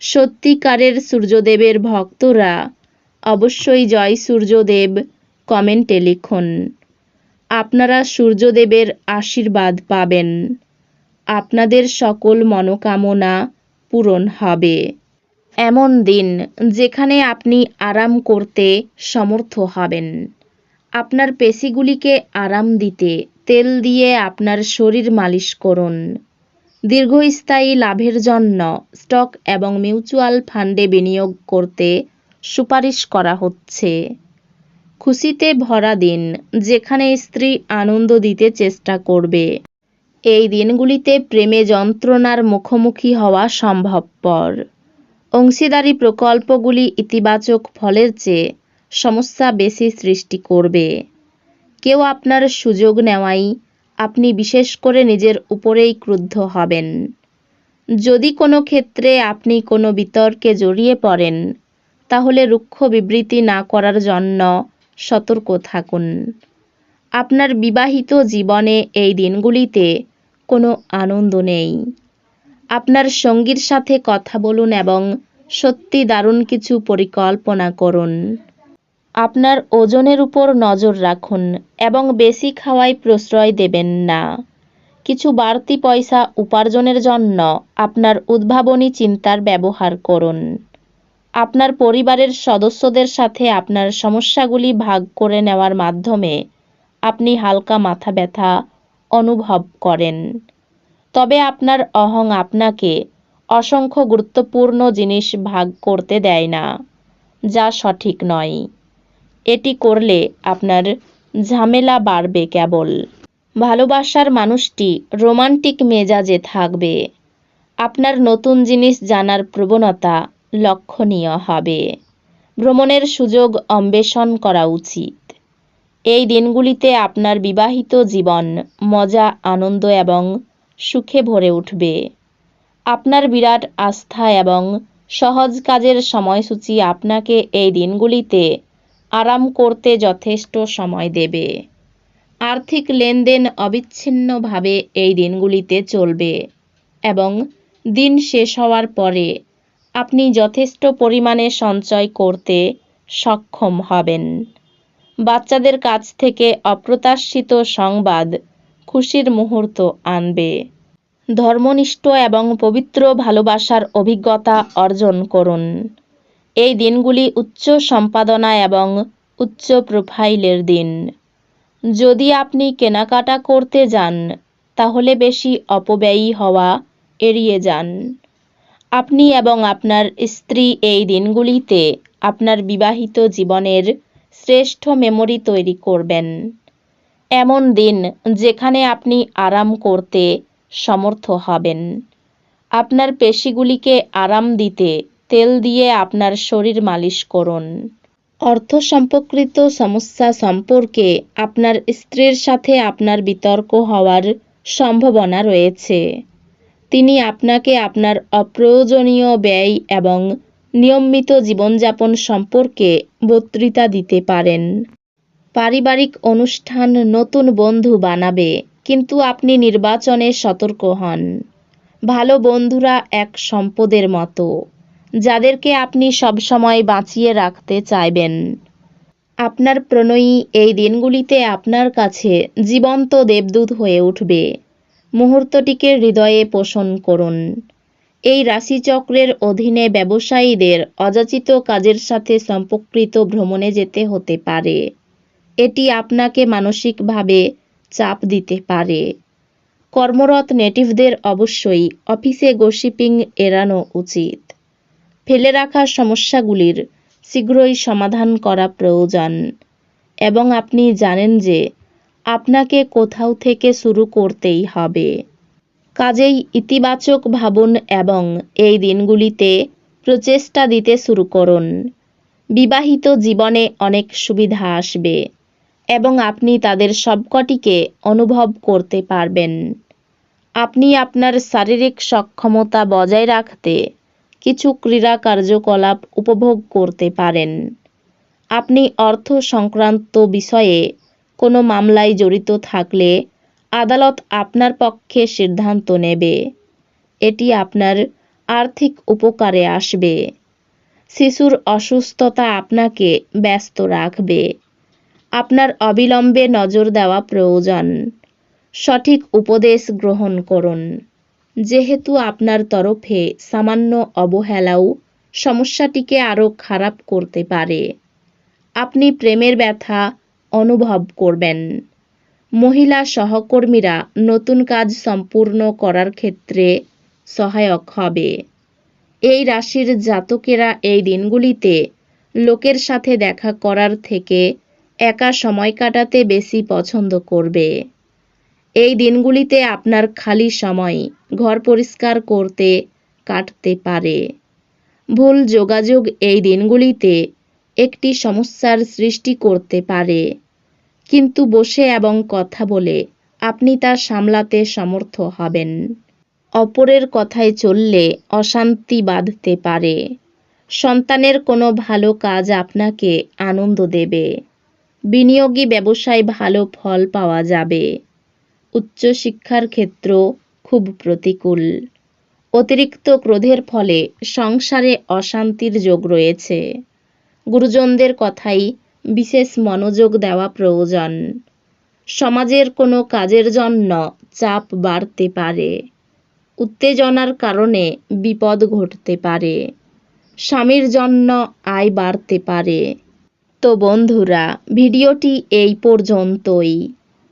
সত্যিকারের সূর্যদেবের ভক্তরা। অবশ্যই জয় সূর্যদেব, কমেন্টে লিখুন। আপনারা সূর্যদেবের আশীর্বাদ পাবেন। আপনাদের সকল মনোকামনা পূরণ হবে। এমন দিন যেখানে আপনি আরাম করতে সমর্থ হবেন। আপনার পেশিগুলিকে আরাম দিতে তেল দিয়ে আপনার শরীর মালিশ করুন। দীর্ঘস্থায়ী লাভের জন্য স্টক এবং মিউচুয়াল ফান্ডে বিনিয়োগ করতে সুপারিশ করা হচ্ছে। খুশিতে ভরা দিন, যেখানে স্ত্রী আনন্দ দিতে চেষ্টা করবে। এই দিনগুলিতে প্রেমে যন্ত্রণার মুখোমুখি হওয়া সম্ভবপর। অংশীদারি প্রকল্পগুলি ইতিবাচক ফলের চেয়ে সমস্যা বেশি সৃষ্টি করবে। কেউ আপনার সুযোগ নেওয়াই আপনি বিশেষ করে নিজের উপরেই ক্রুদ্ধ হবেন। যদি কোনো ক্ষেত্রে আপনি কোনো বিতর্কে জড়িয়ে পড়েন, তাহলে রুক্ষ বিবৃতি না করার জন্য সতর্ক থাকুন। আপনার বিবাহিত জীবনে এই দিনগুলিতে কোনো আনন্দ নেই। আপনার সঙ্গীর সাথে কথা বলুন এবং সত্যি দারুণ কিছু পরিকল্পনা করুন। আপনার ওজনের উপর নজর রাখুন এবং বেশি খাওয়ায় প্রশ্রয় দেবেন না। কিছু বাড়তি পয়সা উপার্জনের জন্য আপনার উদ্ভাবনী চিন্তার ব্যবহার করুন। আপনার পরিবারের সদস্যদের সাথে আপনার সমস্যাগুলি ভাগ করে নেওয়ার মাধ্যমে আপনি হালকা মাথা ব্যথা অনুভব করেন। তবে আপনার অহং আপনাকে অসংখ্য গুরুত্বপূর্ণ জিনিস ভাগ করতে দেয় না, যা সঠিক নয়। এটি করলে আপনার ঝামেলা বাড়বে কেবল। ভালোবাসার মানুষটি রোমান্টিক মেজাজে থাকবে। আপনার নতুন জিনিস জানার প্রবণতা লক্ষণীয় হবে। ভ্রমণের সুযোগ অন্বেষণ করা উচিত। এই দিনগুলিতে আপনার বিবাহিত জীবন মজা, আনন্দ এবং সুখে ভরে উঠবে। আপনার বিরাট আস্থা এবং সহজ কাজের সময়সূচি আপনাকে এই দিনগুলিতে আরাম করতে যথেষ্ট সময় দেবে। আর্থিক লেনদেন অবিচ্ছিন্নভাবে এই দিনগুলিতে চলবে এবং দিন শেষ হওয়ার পরে আপনি যথেষ্ট পরিমাণে সঞ্চয় করতে সক্ষম হবেন। বাচ্চাদের কাছ থেকে অপ্রত্যাশিত সংবাদ খুশির মুহূর্ত আনবে। ধর্মনিষ্ঠ এবং পবিত্র ভালোবাসার অভিজ্ঞতা অর্জন করুন। এই দিনগুলি উচ্চ সম্পাদনা এবং উচ্চ প্রোফাইলের দিন। যদি আপনি কেনাকাটা করতে যান, তাহলে বেশি অপব্যয়ী হওয়া এড়িয়ে যান। আপনি এবং আপনার স্ত্রী এই দিনগুলিতে আপনার বিবাহিত জীবনের শ্রেষ্ঠ মেমোরি তৈরি করবেন। এমন দিন যেখানে আপনি আরাম করতে সমর্থ হবেন। আপনার পেশিগুলিকে আরাম দিতে তেল দিয়ে আপনার শরীর মালিশ করুন। অর্থ সম্পর্কিত সমস্যা সম্পর্কে আপনার স্ত্রীর সাথে আপনার বিতর্ক হওয়ার সম্ভাবনা রয়েছে। তিনি আপনাকে আপনার অপ্রয়োজনীয় ব্যয় এবং নিয়মিত জীবনযাপন সম্পর্কে বক্তৃতা দিতে পারেন। পারিবারিক অনুষ্ঠান নতুন বন্ধু বানাবে, কিন্তু আপনি নির্বাচনে সতর্ক হন। ভালো বন্ধুরা এক সম্পদের মতো। যাদেরকে আপনি সবসময় বাঁচিয়ে রাখতে চাইবেন। আপনার প্রণয়ী এই দিনগুলিতে আপনার কাছে জীবন্ত দেবদূত হয়ে উঠবে। মুহূর্তটিকে হৃদয়ে পোষণ করুন। এই রাশিচক্রের অধীনে ব্যবসায়ীদের অযাচিত কাজের সাথে সম্পর্কিত ভ্রমণে যেতে হতে পারে। এটি আপনাকে মানসিকভাবে চাপ দিতে পারে। কর্মরত নেটিভদের অবশ্যই অফিসে গসিপিং এড়ানো উচিত। ফেলে রাখা সমস্যাগুলির শীঘ্রই সমাধান করা প্রয়োজন। এবং আপনি জানেন যে আপনাকে কোথাও থেকে শুরু করতেই হবে। কাজেই ইতিবাচক ভাবুন এবং এই দিনগুলিতে প্রচেষ্টা দিতে শুরু করুন। বিবাহিত জীবনে অনেক সুবিধা আসবে এবং আপনি তাদের সবকটিকে অনুভব করতে পারবেন। আপনি আপনার শারীরিক সক্ষমতা বজায় রাখতে কিছু ক্রীড়া কার্যকলাপ উপভোগ করতে পারেন। আপনি অর্থ সংক্রান্ত বিষয়ে কোনো মামলায় জড়িত থাকলে আদালত আপনার পক্ষে সিদ্ধান্ত নেবে। এটি আপনার আর্থিক উপকারে আসবে। শিশুর অসুস্থতা আপনাকে ব্যস্ত রাখবে। আপনার অবিলম্বে নজর দেওয়া প্রয়োজন। সঠিক উপদেশ গ্রহণ করুন। যেহেতু আপনার তরফে সামান্য অবহেলাও সমস্যাটিকে আরও খারাপ করতে পারে। আপনি প্রেমের ব্যথা অনুভব করবেন। মহিলা সহকর্মীরা নতুন কাজ সম্পূর্ণ করার ক্ষেত্রে সহায়ক হবে। এই রাশির জাতকেরা এই দিনগুলিতে লোকের সাথে দেখা করার থেকে একা সময় কাটাতে বেশি পছন্দ করবে। এই দিনগুলিতে আপনার খালি সময় ঘর পরিষ্কার করতে কাটতে পারে। ভুল যোগাযোগ এই দিনগুলিতে একটি সমস্যার সৃষ্টি করতে পারে। কিন্তু বসে এবং কথা বলে আপনি তা সামলাতে সমর্থ হবেন। অপরের কথায় চললে অশান্তি বাঁধতে পারে। সন্তানের কোনো ভালো কাজ আপনাকে আনন্দ দেবে। বিনিয়োগী ব্যবসায় ভালো ফল পাওয়া যাবে। উচ্চশিক্ষার ক্ষেত্র খুব প্রতিকূল। অতিরিক্ত ক্রোধের ফলে সংসারে অশান্তির যোগ রয়েছে। গুরুজনদের কথাই বিশেষ মনোযোগ দেওয়া প্রয়োজন। সমাজের কোনো কাজের জন্য চাপ বাড়তে পারে। উত্তেজনার কারণে বিপদ ঘটতে পারে। স্বামীর জন্য আয় বাড়তে পারে। তো বন্ধুরা, ভিডিওটি এই পর্যন্তই।